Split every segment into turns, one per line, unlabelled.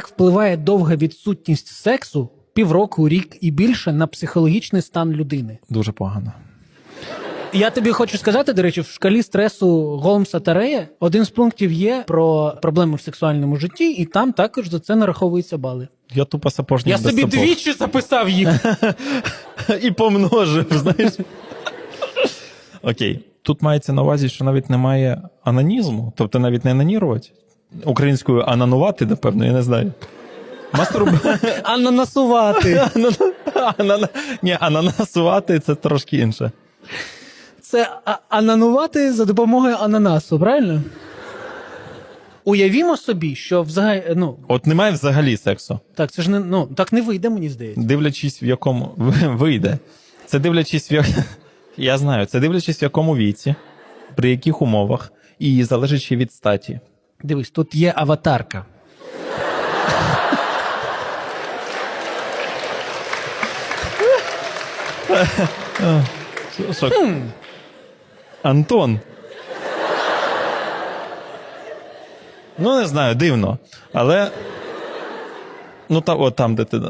Як впливає довга відсутність сексу півроку, рік і більше на психологічний стан людини?
Дуже погано.
Я тобі хочу сказати, до речі, в шкалі стресу Голмса та Рея один з пунктів є про проблеми в сексуальному житті, і там також за це нараховуються бали.
Я тупо сапожник
Я
без
собі
сапог.
двічі записав їх.
і помножив, знаєш. Окей. Тут мається на увазі, що навіть немає анонізму, тобто навіть не анонірувати. Українською ананувати, напевно, я не знаю. Мастурб...
Ананасувати.
Анана- Ні, ананасувати це трошки інше.
Це ананувати за допомогою ананасу, правильно? Уявімо собі, що взагалі, ну,
От немає взагалі сексу.
так, це ж не ну так не вийде, мені здається.
Дивлячись, в якому вийде. Це дивлячись, в як... я знаю, це дивлячись, в якому віці, при яких умовах, і залежить ще від статі.
Дивись, тут є аватарка.
Антон. Ну, не знаю, дивно. Але. Ну, та, от там, де ти.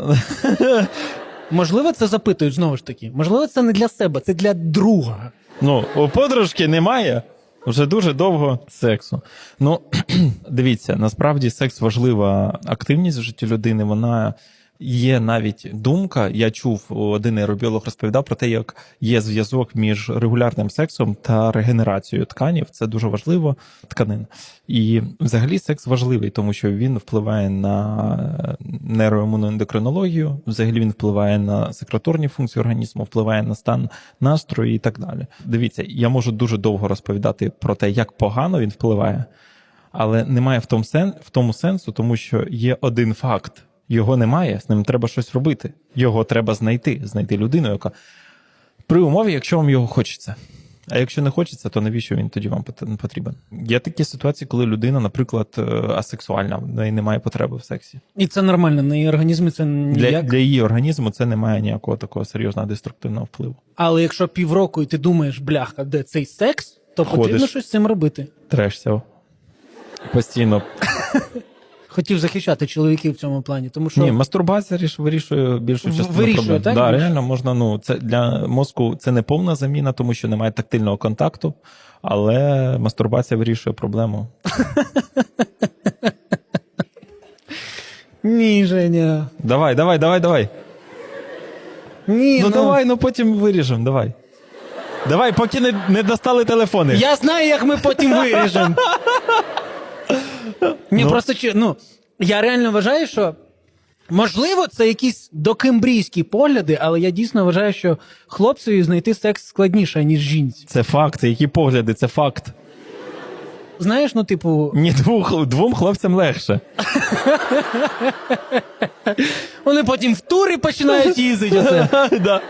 Можливо, це запитують знову ж таки. Можливо, це не для себе, це для друга.
Ну, у подружки немає вже дуже довго сексу. Ну, дивіться, насправді секс важлива активність в житті людини. Вона є навіть думка. Я чув, один нейробіолог розповідав про те, як є зв'язок між регулярним сексом та регенерацією тканів. Це дуже важливо тканин. І взагалі секс важливий, тому що він впливає на нейроімунну ендокринологію, взагалі він впливає на секреторні функції організму, впливає на стан настрою і так далі. Дивіться, я можу дуже довго розповідати про те, як погано він впливає, але немає в тому, сен, в тому сенсу, тому що є один факт. Його немає, з ним треба щось робити. Його треба знайти, знайти людину, яка при умові, якщо вам його хочеться. А якщо не хочеться, то навіщо він тоді вам потрібен? Є такі ситуації, коли людина, наприклад, е, асексуальна, в неї немає потреби в сексі.
І це нормально, на її організмі це
Для, для її організму це не має ніякого такого серйозного деструктивного впливу.
Але якщо півроку і ти думаєш, бляха, де цей секс, то
Ходиш.
потрібно щось з цим робити.
Трешся. Постійно.
Хотів захищати чоловіків в цьому плані, тому що
Ні, мастурбація ріш- вирішує більшу
В-
частину
вирішує,
проблем.
так,
Да,
більше?
реально можна, ну, це для мозку це не повна заміна, тому що немає тактильного контакту, але мастурбація вирішує проблему.
ні, Женя.
Давай, давай, давай, давай.
Ні,
Ну, давай, ну потім виріжемо, давай. Давай, поки не, не достали телефони.
Я знаю, як ми потім виріжемо. Ні,
Ну.
просто чи- ну, я реально вважаю, що можливо, це якісь докембрійські погляди, але я дійсно вважаю, що хлопцеві знайти секс складніше, ніж жінці.
Це факт, це які погляди, це факт.
Знаєш, ну, типу,
Ні, двох, двом хлопцям легше.
вони потім в тури починають їздити. Оце.
да.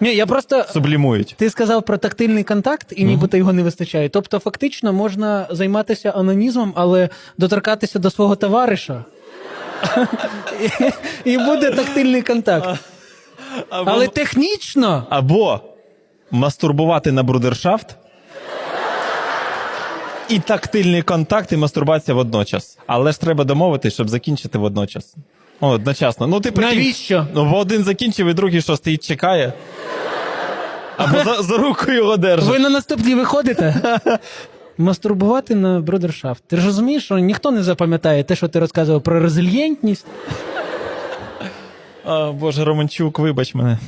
Ні, я просто.
Сублімують.
Ти сказав про тактильний контакт, і нібито його не вистачає. Тобто, фактично, можна займатися анонізмом, але доторкатися до свого товариша. І- І буде тактильний контакт.
Або,
Але технічно
або мастурбувати на брудершафт. І тактильний контакт, і мастурбація водночас. Але ж треба домовитись, щоб закінчити водночас. О, одночасно. Ну, ти прикинь,
Навіщо?
Ну, бо один закінчив, і другий що стоїть, чекає. Або за, за руку його держить.
ви на наступній виходите. Мастурбувати на брудершафт. Ти ж розумієш, що ніхто не запам'ятає те, що ти розказував про резильєнтність.
О, Боже, Романчук, вибач мене.